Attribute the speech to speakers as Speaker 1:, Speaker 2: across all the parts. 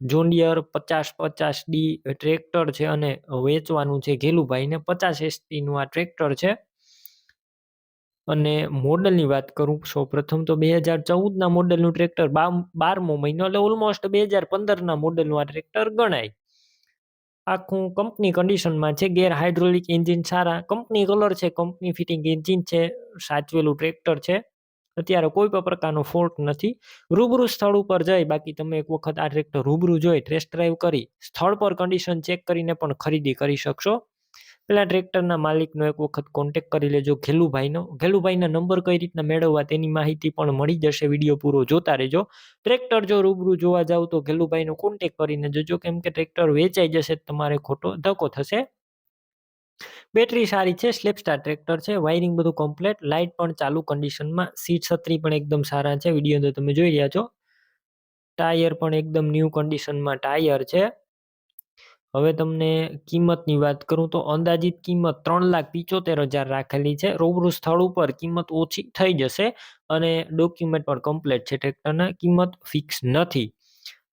Speaker 1: John Deere પચાસ પચાસ D tractor છે અને વેચવાનું છે ઘેલુભાઈને પચાસ એસટીનું આ ટ્રેક્ટર છે. અને મોડલની વાત કરું સૌ પ્રથમ તો બે હજાર ચૌદના મોડલનું ટ્રેક્ટર બારમો મહિનો એટલે ઓલમોસ્ટ બે હજાર પંદરના મોડલનું આ ટ્રેક્ટર ગણાય. આખું કંપની કન્ડિશનમાં છે, ગેર હાઇડ્રોલિક એન્જિન સારા, કંપની કલર છે, કંપની ફિટિંગ એન્જિન છે, સાચવેલું ટ્રેક્ટર છે. અત્યારે કોઈ પણ પ્રકારનો ફોલ્ટ નથી. રૂબરૂ સ્થળ ઉપર જઈ બાકી તમે એક વખત આ ટ્રેક્ટર રૂબરૂ જોઈ ટેસ્ટ ડ્રાઈવ કરી, સ્થળ પર કન્ડિશન ચેક કરીને પણ ખરીદી કરી શકશો. પેલા ટ્રેક્ટરના માલિકનો એક વખત કોન્ટેક કરી લેજો ઘેલુભાઈનો. ઘેલુભાઈના નંબર કઈ રીતના મેળવવા તેની માહિતી પણ મળી જશે, વીડિયો પૂરો જોતા રહેજો. ટ્રેક્ટર જો રૂબરૂ જોવા જાવ તો ઘેલુભાઈનો કોન્ટેક કરીને જોજો, કેમ કે ટ્રેક્ટર વેચાઈ જશે તમારે ખોટો ધક્કો થશે. બેટરી સારી છે સ્લેપસ્ટાર ટ્રેક્ટર છે વાયરિંગ બધું કમ્પ્લેટ લાઇટ પણ ચાલુ કન્ડિશનમાં સીટ છત્રી પણ એકદમ સારા છે વીડિયો અંદર તમે જોઈ રહ્યા છો. ટાયર પણ એકદમ ન્યૂ કન્ડિશનમાં ટાયર છે. હવે તમને કિંમતની વાત કરું તો અંદાજિત કિંમત ત્રણ લાખ પિચોતેર હજાર રાખેલી છે. રૂબરૂ સ્થળ ઉપર કિંમત ઓછી થઈ જશે અને ડોક્યુમેન્ટ પણ કમ્પ્લેટ છે ટ્રેક્ટરના કિંમત ફિક્સ નથી.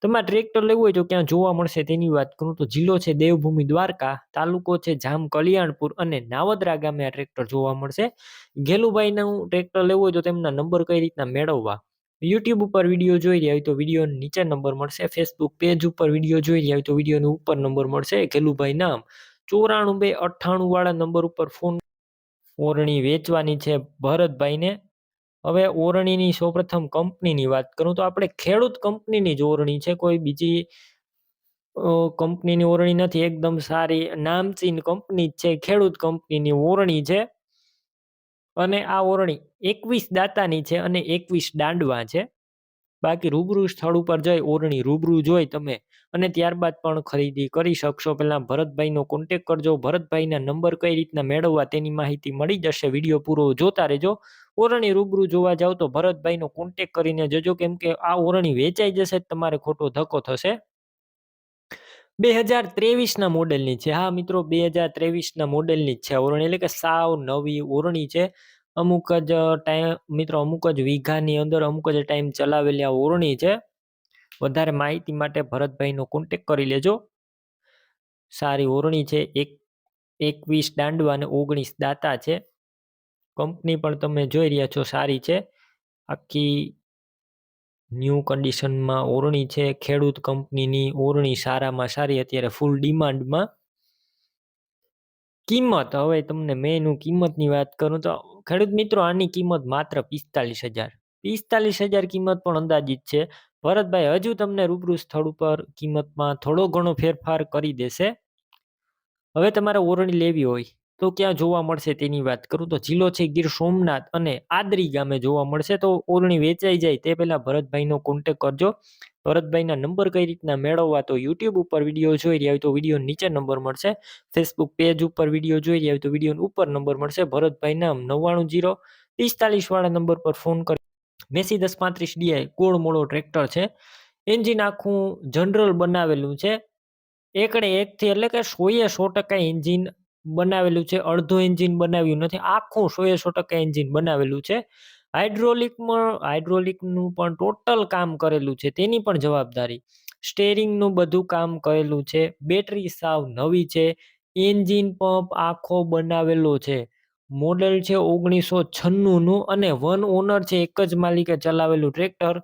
Speaker 1: તમારે ટ્રેક્ટર લેવું હોય તો ક્યાં જોવા મળશે તેની વાત કરું તો જિલ્લો છે દેવભૂમિ દ્વારકા, તાલુકો છે જામ કલ્યાણપુર અને નાવદરા ગામે આ ટ્રેક્ટર જોવા મળશે. ઘેલુભાઈનું ટ્રેક્ટર લેવું હોય તો તેમના નંબર કઈ રીતના મેળવવા? યુટ્યુબ ઉપર વીડિયો જોઈ રહ્યા હોય તો વીડિયો નીચે નંબર મળશે. ફેસબુક પેજ ઉપર વીડિયો જોઈ રહ્યા હોય તો વિડીયોની ઉપર નંબર મળશે. ઘેલુભાઈ નામ. ચોરાણું બે અઠ્ઠાણું વાળા નંબર ઉપર ફોન ઓરણી વેચવાની છે ભરતભાઈને. હવે ઓરણીની સૌપ્રથમ કંપનીની વાત કરું તો આપણે ખેડૂત કંપનીની જ ઓરણી છે. કોઈ બીજી કંપનીની ઓરણી નથી. એકદમ સારી નામચીન કંપની છે. ખેડૂત કંપનીની ઓરણી છે. અને આ ઓરણી એકવીસ દાતાની છે અને એકવીસ દાંડવા છે. બાકી રૂબરૂ સ્થળ ઉપર જઈ ઓરણી રૂબરૂ જોઈ તમે. અને ત્યારબાદ પણ ખરીદી કરી શકશો. પહેલા ભરતભાઈનો કોન્ટેક કરજો. ભરતભાઈના નંબર કઈ રીતના મેળવવા તેની માહિતી મળી જશે. વીડિયો પૂરો જોતા રહેજો. ઓરણી રૂબરૂ જોવા જાવ તો ભરતભાઈનો કોન્ટેક કરીને જજો કેમ કે આ ઓરણી વેચાઈ જશે તમારે ખોટો ધક્કો થશે. બે હજાર ત્રેવીસના મોડેલની છે. હા, મિત્રો બે હજાર ત્રેવીસના મોડેલની જ છે ઓરણી. એટલે કે સાવ નવી ઓરણી છે. અમુક જ ટાઈમ, મિત્રો, અમુક જ વીઘાની અંદર અમુક જ ટાઈમ ચલાવેલી આ ઓરણી છે. વધારે માહિતી માટે ભરતભાઈનો કોન્ટેક કરી લેજો. સારી ઓરણી છે. એક, એકવીસ દાંડવા અને ઓગણીસ દાતા છે. કંપની પણ તમે જોઈ રહ્યા છો સારી છે. આખી ન્યૂ કન્ડિશનમાં ઓરણી છે. ખેડૂત કંપનીની ઓરણી સારામાં સારી. અત્યારે ફૂલ ડિમાન્ડમાં કિંમત, હવે તમને મેનું કિંમતની વાત કરું તો ખેડૂત મિત્રો, આની કિંમત માત્ર પિસ્તાલીસ હજાર. પિસ્તાલીસ હજાર કિંમત પણ અંદાજિત છે. ભરતભાઈ, હજુ તમને રૂબરૂ સ્થળ ઉપર કિંમતમાં થોડો ઘણો ફેરફાર કરી દેશે. હવે તમારે ઓરણી લેવી હોય. તો ક્યાં જોવા મળશે તેની વાત કરું? તો જિલ્લો છે ગીર સોમનાથ અને આદરી ગામે જોવા મળશે. તો ઓરણી વેચાઈ જાય તે પહેલા ભરતભાઈનો કોન્ટેક કરજો. ભરતભાઈના નંબર કઈ રીતના મેળવવા તો યુટ્યુબ ઉપર વીડિયો જોઈ રહ્યા હોય તો વીડિયો નીચે નંબર મળશે. ફેસબુક પેજ ઉપર વીડિયો જોઈ રહ્યા હોય તો વીડિયો ઉપર નંબર મળશે. ભરતભાઈના નવ્વાણું જીરો પિસ્તાલીસ વાળા નંબર પર ફોન કરી મેસી દસ પાંત્રીસ ડીઆઈ ગોળ મોળો ટ્રેક્ટર છે. એન્જિન આખું જનરલ બનાવેલું છે. એકડે એકથી એટલે કે સોએ સો ટકા એન્જિન બનાવેલું છે, અડધું એન્જિન બનાવ્યું નથી, આખું સો એ સો ટકા એન્જિન બનાવેલું છે. હાઇડ્રોલિકમાં, હાઇડ્રોલિકનું પણ ટોટલ કામ કરેલું છે, તેની પણ જવાબદારી. સ્ટેરિંગનું બધું કામ કરેલું છે, બેટરી સાવ નવી છે, એન્જિન પંપ આખો બનાવેલો છે. મોડેલ છે ઓગણીસો છન્નુંનું અને વન ઓનર છે એક જ માલિકે ચલાવેલું ટ્રેક્ટર.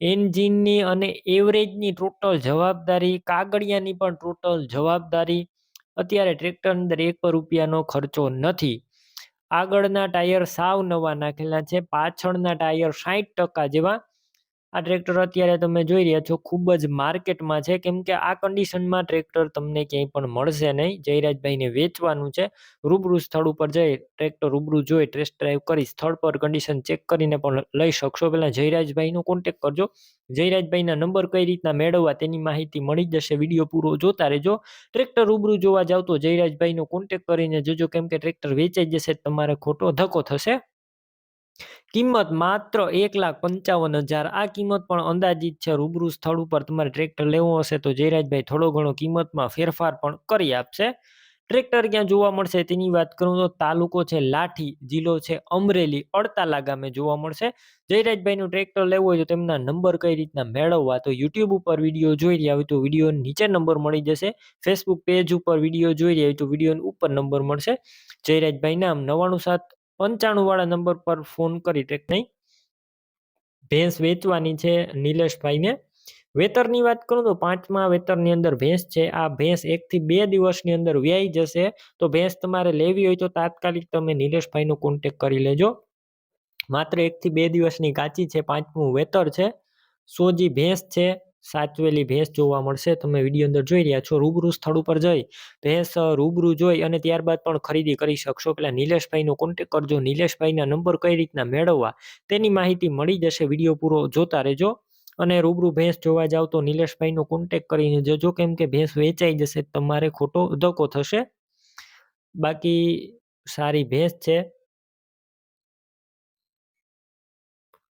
Speaker 1: એન્જિનની અને એવરેજની ટોટલ જવાબદારી, કાગળિયાની પણ ટોટલ જવાબદારી અત્યારે ટ્રેક્ટર અંદર એક રૂપિયાનો ખર્ચો નથી. આગળના ટાયર સાવ નવા નાખેલા છે. પાછળના ટાયર સાહીઠ ટકા જેવા આ ટ્રેક્ટર અત્યારે તમે જોઈ રહ્યા છો, ખૂબ જ માર્કેટમાં છે. કેમ કે આ કન્ડિશનમાં ટ્રેક્ટર તમને ક્યાંય પણ મળશે નહીં. જયરાજભાઈને વેચવાનું છે. રૂબરૂ સ્થળ ઉપર જઈ ટ્રેક્ટર રૂબરૂ જોઈ ટેસ્ટ ડ્રાઈવ કરી સ્થળ પર કન્ડિશન ચેક કરીને પણ લઈ શકશો. પહેલાં જયરાજભાઈનો કોન્ટેક કરજો. જયરાજભાઈના નંબર કઈ રીતના મેળવવા તેની માહિતી મળી જશે. વીડિયો પૂરો જોતા રહેજો. ટ્રેક્ટર રૂબરૂ જોવા જાવ તો જયરાજભાઈનો કોન્ટેક કરીને જોજો. કેમ કે ટ્રેક્ટર વેચાઈ જશે, તમારે ખોટો ધક્કો થશે. કિંમત માત્ર એક લાખ પંચાવન હજાર. આ કિંમત પણ અંદાજિત છે. રૂબરૂ સ્થળ ઉપર તમારે ટ્રેક્ટર લેવું હશે તો જયરાજભાઈ થોડો ઘણો કિંમતમાં ફેરફાર પણ કરી આપશે. ટ્રેક્ટર ક્યાં જોવા મળશે તેની વાત કરું તો તાલુકો છે લાઠી, જિલ્લો છે અમરેલી, અડતાલા ગામે જોવા મળશે. જયરાજભાઈનું ટ્રેક્ટર લેવું હોય તો તેમના નંબર કઈ રીતના મેળવવા તો યુટ્યુબ ઉપર વીડિયો જોઈ રહ્યા હોય તો વીડિયો નીચે નંબર મળી જશે. ફેસબુક પેજ ઉપર વીડિયો જોઈ રહ્યા હોય તો વીડિયો ઉપર નંબર મળશે. જયરાજભાઈ નામ નવાણું સાત પંચાણું વાળા નંબર પર ફોન કરી ટ્રેક ભેંસ વેચવાની છે નિલેશભાઈને. વેતરની વાત કરું તો પાંચમા વેતરની અંદર ભેંસ છે. આ ભેંસ એકથી બે દિવસની અંદર વ્યાઈ જશે. તો ભેંસ તમારે લેવી હોય તો તાત્કાલિક તમે નિલેશભાઈનો કોન્ટેક કરી લેજો. માત્ર એકથી બે દિવસની કાચી છે. પાંચમું વેતર છે. સોજી ભેંસ છે. સાચવેલી ભેંસ જોવા મળશે. તમે વીડિયો અંદર જોઈ રહ્યા છો, રૂબરૂ સ્થળ ઉપર જઈ ભેંસ રૂબરૂ જોઈ અને ત્યારબાદ પણ ખરીદી કરી શકશો. પેલા નિલેશભાઈનો કોન્ટેક કરજો. નિલેશભાઈના નંબર કઈ રીતના મેળવવા તેની માહિતી મળી જશે. વીડિયો પૂરો જોતા રહેજો અને રૂબરૂ ભેંસ જોવા જાવ તો નિલેશભાઈનો કોન્ટેક કરીને જજો. કેમ કે ભેંસ વેચાઈ જશે. તમારે ખોટો ધક્કો થશે. બાકી સારી ભેંસ છે.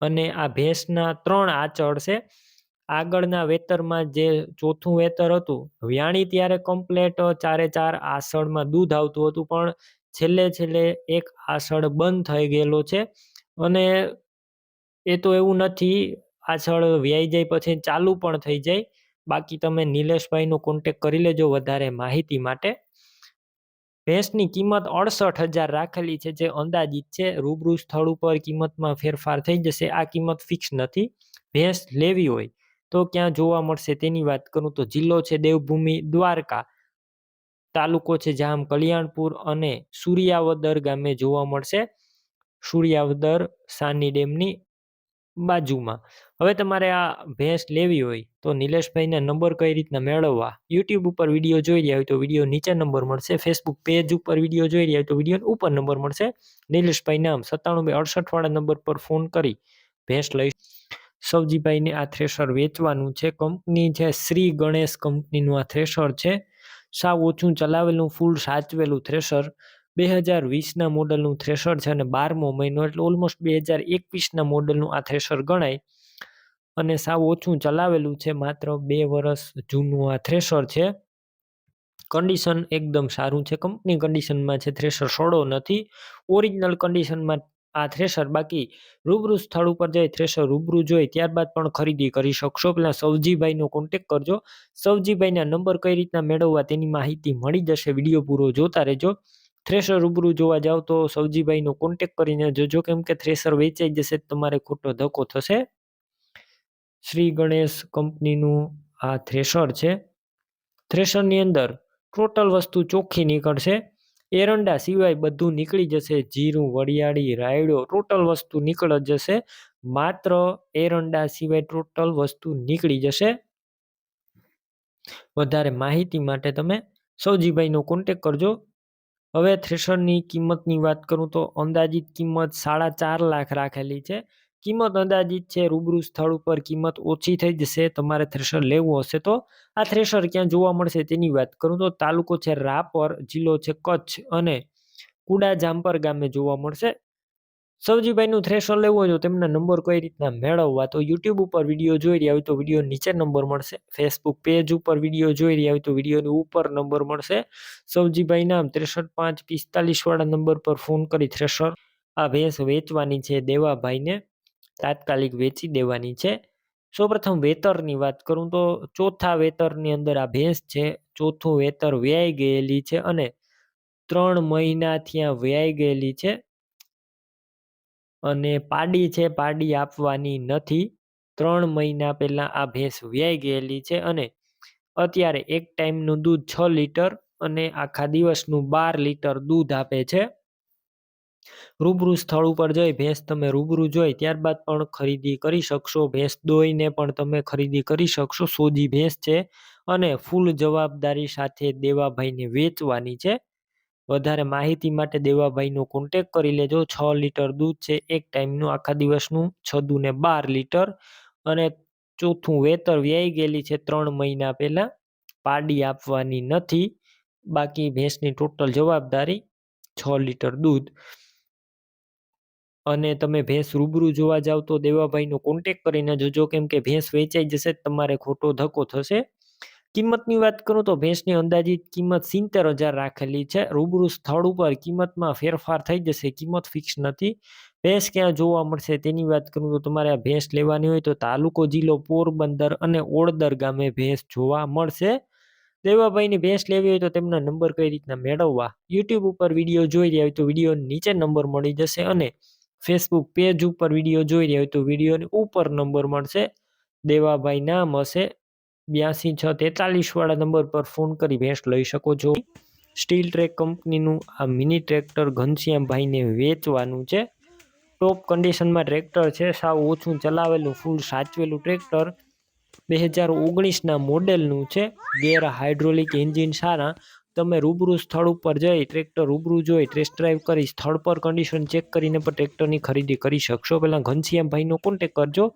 Speaker 1: અને આ ભેંસના ત્રણ આચળ છે. આગળના વેતરમાં જે ચોથું વેતર હતું, વ્યાણી ત્યારે કમ્પ્લેટ ચારે ચાર આસળમાં દૂધ આવતું હતું, પણ છેલ્લે છેલ્લે એક આસળ બંધ થઈ ગયેલો છે. અને એ તો એવું નથી, આસળ વ્યાઈ જાય પછી ચાલુ પણ થઈ જાય. બાકી તમે નિલેશભાઈનો કોન્ટેક કરી લેજો વધારે માહિતી માટે. ભેંસની કિંમત અડસઠ હજાર રાખેલી છે, જે અંદાજિત છે. રૂબરૂ સ્થળ ઉપર કિંમતમાં ફેરફાર થઈ જશે. આ કિંમત ફિક્સ નથી. ભેંસ લેવી હોય તો ક્યાં જોવા મળશે તેની વાત કરું તો જિલ્લો છે દેવભૂમિ, દ્વારકા. તાલુકો છે જામ કલ્યાણપુર અને સૂર્યાવદર ગામે જોવા મળશે. સૂર્યાવદર સાની ડેમની બાજુમાં. હવે તમારે આ ભેંસ લેવી હોય તો નિલેશભાઈને નંબર કઈ રીતના મેળવવા? યુટ્યુબ ઉપર વીડિયો જોઈ રહ્યા હોય તો વીડિયો નીચે નંબર મળશે. ફેસબુક પેજ ઉપર વીડિયો જોઈ રહ્યા હોય તો વીડિયો ઉપર નંબર મળશે. નિલેશભાઈ નામ સત્તાણું બે અડસઠ વાળા નંબર પર ફોન કરી ભેંસ લઈ સવજીભાઈને આ થ્રેશર વેચવાનું છે. કંપની છે, શ્રી ગણેશ કંપનીનું આ થ્રેશર છે. સાવ ઓછું ચલાવેલું, ફૂલ સાચવેલું થ્રેશર. બે હજાર વીસના મોડલનું થ્રેશર છે અને બારમો મહિનો, એટલે ઓલમોસ્ટ બે હજાર એકવીસના મોડલનું આ થ્રેશર ગણાય. અને સાવ ઓછું ચલાવેલું છે, માત્ર બે વર્ષ જૂનું આ થ્રેશર છે. કન્ડિશન એકદમ સારું છે. કંપની કન્ડિશનમાં છે, થ્રેશર સોડો નથી. ઓરિજિનલ કન્ડિશનમાં આ થ્રેશર બાકી રૂબરૂ સ્થળ ઉપર જઈ થ્રેશર રૂબરૂ જોઈ ત્યારબાદ પણ ખરીદી કરી શકશો. પેલા સવજીભાઈનો કોન્ટેક કરજો. સવજીભાઈના નંબર કઈ રીતના મેળવવા તેની માહિતી મળી જશે વીડિયો પૂરો જોતા રહેજો. થ્રેશર રૂબરૂ જોવા જાવ તો સવજીભાઈનો કોન્ટેક કરીને જોજો કેમ કે થ્રેશર વેચાઈ જશે તમારે ખોટો ધક્કો થશે. શ્રી ગણેશ કંપનીનું આ થ્રેશર છે. થ્રેશરની અંદર ટોટલ વસ્તુ ચોખ્ખી નીકળશે. એરંડા સિવાય બધું નીકળી જશે. જીરું, વરિયાળી, રાયડો, ટોટલ વસ્તુ નીકળ જશે. માત્ર એરંડા સિવાય ટોટલ વસ્તુ નીકળી જશે. વધારે માહિતી માટે તમે સૌજીભાઈનો કોન્ટેક કરજો. હવે થ્રેશરની કિંમતની વાત કરું તો અંદાજિત કિંમત સાડા ચાર લાખ રાખેલી છે. કિંમત અંદાજિત છે, રૂબરૂ સ્થળ ઉપર કિંમત ઓછી થઈ જશે, તમારે થ્રેશર લેવું હશે તો આ થ્રેશર ક્યાં જોવા મળશે તેની વાત કરું તો તાલુકો છે રાપર, જિલ્લો છે કચ્છ અને કુડા જામપર ગામે જોવા મળશે. સવજીભાઈનું થ્રેશર લેવું હોય તો તેમના નંબર કઈ રીતના મેળવવા તો યુટ્યુબ ઉપર વીડિયો જોઈ રહ્યા હોય તો વીડિયો નીચે નંબર મળશે ફેસબુક પેજ ઉપર વીડિયો જોઈ રહ્યા હોય તો વિડીયોની ઉપર નંબર મળશે. સવજીભાઈ નામ ત્રેસઠ પાંચ પિસ્તાલીસ વાળા નંબર પર ફોન કરી થ્રેશર આ ભેંસ વેચવાની છે દેવાભાઈને. તાત્કાલિક વેચી દેવાની છે. સૌપ્રથમ વેતરની વાત કરું તો ચોથા વેતરની અંદર આ ભેંસ છે. ચોથું વેતર વ્યાઈ ગયેલી છે અને ત્રણ મહિના આ વ્યાઈ ગયેલી છે. અને પાડી છે, પાડી આપવાની નથી. ત્રણ મહિના પહેલાં આ ભેંસ વ્યાઈ ગયેલી છે અને અત્યારે એક ટાઈમનું દૂધ છ લીટર અને આખા દિવસનું બાર લીટર દૂધ આપે છે. રૂબરૂ સ્થળ ઉપર જઈ ભેંસ તમે રૂબરૂ જોઈ ત્યારબાદ પણ ખરીદી કરી શકશો. ભેંસ દોઈને પણ તમે ખરીદી કરી શકશો. સોજી ભેંસ છે અને ફૂલ જવાબદારી સાથે દેવાભાઈને વેચવાની છે. વધારે માહિતી માટે દેવાભાઈનો કોન્ટેક કરી લેજો. છ લીટર દૂધ છે. એક ટાઈમનું આખા દિવસનું છદું ને બાર લીટર અને ચોથું વેતર વ્યાઈ ગયેલી છે ત્રણ મહિના પહેલાં. પાડી આપવાની નથી. બાકી ભેંસની ટોટલ જવાબદારી છ લીટર દૂધ. અને તમે ભેંસ રૂબરૂ જોવા જાવ તો દેવાભાઈનો કોન્ટેક કરીને જોજો કેમ કે ભેંસ વેચાઈ જશે તમારે ખોટો ધક્કો થશે. કિંમતની વાત કરું તો ભેંસની અંદાજિત કિંમત સિત્તેર હજાર રાખેલી છે. રૂબરૂ સ્થળ ઉપર કિંમતમાં ફેરફાર થઈ જશે, કિંમત ફિક્સ નથી. ભેંસ ક્યાં જોવા મળશે તેની વાત કરું તો તમારે આ ભેંસ લેવાની હોય તો તાલુકો જિલ્લો પોરબંદર અને ઓળદર ગામે ભેંસ જોવા મળશે. દેવાભાઈની ભેંસ લેવી હોય તો તેમના નંબર કઈ રીતના મેળવવા? યુટ્યુબ ઉપર વીડિયો જોઈ રહ્યા હોય તો વીડિયો નીચે નંબર મળી જશે અને ફેસબુક પેજ ઉપર વીડિયો જોઈ રહ્યા હોય તો વિડીયોની ઉપર નંબર મળશે. દેવાભાઈ નામ હશે. બ્યાસી છ તેતાલીસ વાળા નંબર પર ફોન કરી ભેંસ લઈ શકો છો. સ્ટીલ ટ્રેક કંપનીનું આ મિની ટ્રેક્ટર ઘનશ્યામભાઈને વેચવાનું છે. ટોપ કન્ડિશનમાં ટ્રેક્ટર છે. સાવ ઓછું ચલાવેલું ફૂલ સાચવેલું ટ્રેક્ટર બે હજાર ઓગણીસના મોડેલનું છે. ગેર હાઇડ્રોલિક એન્જિન સારા. તમે રૂબરૂ સ્થળ ઉપર જઈ ટ્રેક્ટર રૂબરૂ જોઈ ટેસ્ટ ડ્રાઈવ કરી, સ્થળ પર કન્ડિશન ચેક કરીને પણ ટ્રેક્ટરની ખરીદી કરી શકશો. પહેલાં ઘનશ્યામભાઈનો કોન્ટેક કરજો.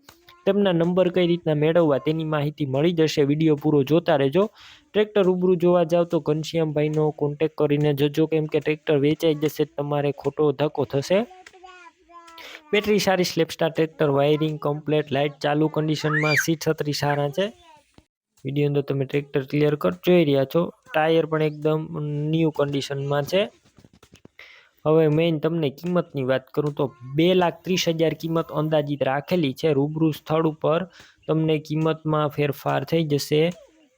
Speaker 1: તેમના નંબર કઈ રીતના મેળવવા તેની માહિતી મળી જશે. વીડિયો પૂરો જોતા રહેજો. ટ્રેક્ટર રૂબરૂ જોવા જાવ તો ઘનશ્યામભાઈનો કોન્ટેક કરીને જજો. કેમ કે ટ્રેક્ટર વેચાઈ જશે, તમારે ખોટો ધક્કો થશે. બેટરી સારી self starter tractor wiring complete light ચાલુ કન્ડિશનમાં સીટ છત્રી સારા છે. વીડિયો અંદર તમે ટ્રેક્ટર ક્લિયર કર, જોઈ રહ્યા છો. ટાયર પણ એકદમ ન્યૂ કન્ડિશનમાં છે. હવે મેઇન તમને કિંમતની વાત કરું તો બે લાખ ત્રીસ હજાર કિંમત અંદાજિત રાખેલી છે. રૂબરૂ સ્થળ ઉપર તમને કિંમતમાં ફેરફાર થઈ જશે.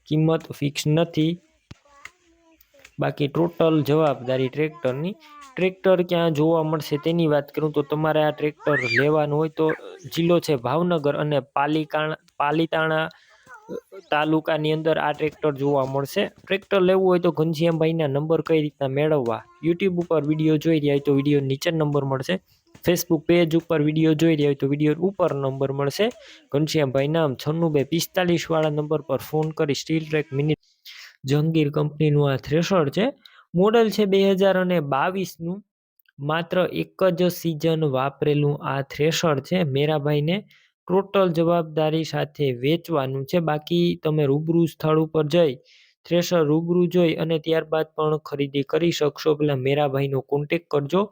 Speaker 1: કિંમત ફિક્સ નથી. બાકી ટોટલ જવાબદારી ટ્રેક્ટરની ટ્રેક્ટર ક્યાં જોવા મળશે તેની વાત કરું તો તમારે આ ટ્રેક્ટર લેવાનું હોય તો જિલ્લો છે ભાવનગર અને પાલિકાણા, પાલીતાણા તાલુકાની અંદર આ ટ્રેક્ટર જોવા મળશે. ટ્રેક્ટર લેવું હોય તો ઘનશ્યામભાઈના નંબર કઈ રીતના મેળવવા? યુટ્યુબ ઉપર વીડિયો જોઈ રહ્યા હોય તો વીડિયો નીચે નંબર મળશે. ફેસબુક પેજ ઉપર વીડિયો જોઈ રહ્યા હોય તો વીડિયો ઉપર નંબર મળશે. ઘનશ્યામભાઈ નામ છન્નું બે પિસ્તાલીસ વાળા નંબર પર ફોન કરી સ્ટીલ ટ્રેક મિનિટ જંગીર કંપનીનું આ થ્રેશર છે. મોડલ છે બે હજાર અને બાવીસનું. માત્ર એક જ સિઝન વાપરેલું આ થ્રેશર છે. મેરાભાઈને ટોટલ જવાબદારી સાથે વેચવાનું છે. બાકી તમે રૂબરૂ સ્થળ ઉપર જઈ, થ્રેશર રૂબરૂ જોઈ અને ત્યારબાદ પણ ખરીદી કરી શકશો. પેલા મેરાભાઈનો કોન્ટેક કરજો.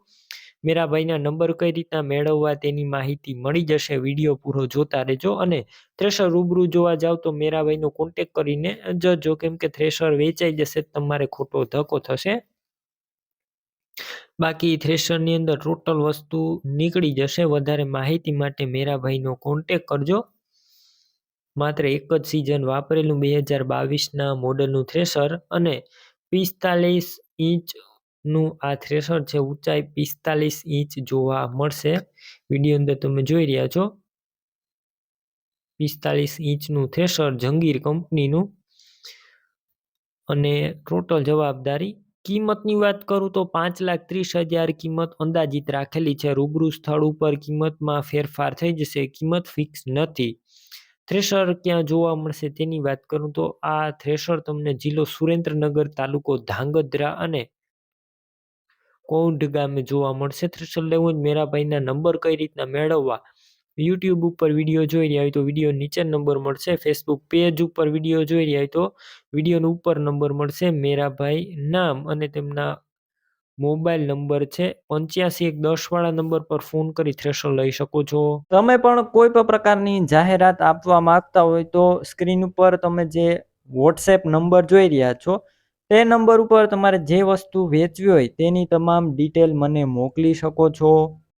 Speaker 1: મેરાભાઈના નંબર કઈ રીતના મેળવવા તેની માહિતી મળી જશે વીડિયો પૂરો જોતા રહેજો અને થ્રેશર રૂબરૂ જોવા જાવ તો મેરાભાઈનો કોન્ટેક કરીને જજો. કેમ કે થ્રેશર વેચાઈ જશે, તમારે ખોટો ધક્કો થશે. બાકી થ્રેશરની અંદર ટોટલ વસ્તુ નીકળી જશે. વધારે માહિતી માટે મેરાભાઈનો કોન્ટેક કરજો. માત્ર એક જ સિઝન વાપરેલું બે હજાર બાવીસના મોડલનું થ્રેશર અને પિસ્તાલીસ ઇંચનું આ થ્રેશર છે. ઊંચાઈ પિસ્તાલીસ ઇંચ જોવા મળશે. વીડિયો અંદર તમે જોઈ રહ્યા છો. પિસ્તાલીસ ઇંચનું થ્રેશર જંગીર કંપનીનું અને ટોટલ જવાબદારી કિંમતની વાત કરું તો પાંચ લાખ ત્રીસ હજાર કિંમત અંદાજિત રાખેલી છે. રૂબરૂ સ્થળ ઉપર કિંમતમાં ફેરફાર થઈ જશે. કિંમત ફિક્સ નથી. થ્રેશર ક્યાં જોવા મળશે તેની વાત કરું તો આ થ્રેશર તમને જિલ્લો સુરેન્દ્રનગર તાલુકો ધાંગધ્રા અને કૌંઢ ગામે જોવા મળશે. થ્રેશર લેવું મેરાભાઈના નંબર કઈ રીતના મેળવવા યુટ્યુબ ઉપર વીડિયો જોઈ રહ્યા હોય તો વીડિયો નીચે નંબર મળશે. ફેસબુક પેજ ઉપર વીડિયો જોઈ રહ્યા હોય તો વિડીયોનો ઉપર નંબર મળશે. મેરાભાઈ નામ અને તેમના મોબાઈલ નંબર છે. પંચ્યાસી એક દસ વાળા નંબર પર ફોન કરી થ્રેશર લઈ શકો છો.
Speaker 2: તમે પણ કોઈ પણ પ્રકારની જાહેરાત આપવા માંગતા હોય તો સ્ક્રીન ઉપર તમે જે વોટ્સએપ નંબર જોઈ રહ્યા છો, તે નંબર ઉપર તમારે જે વસ્તુ વેચવી હોય તેની તમામ ડિટેલ મને મોકલી શકો છો.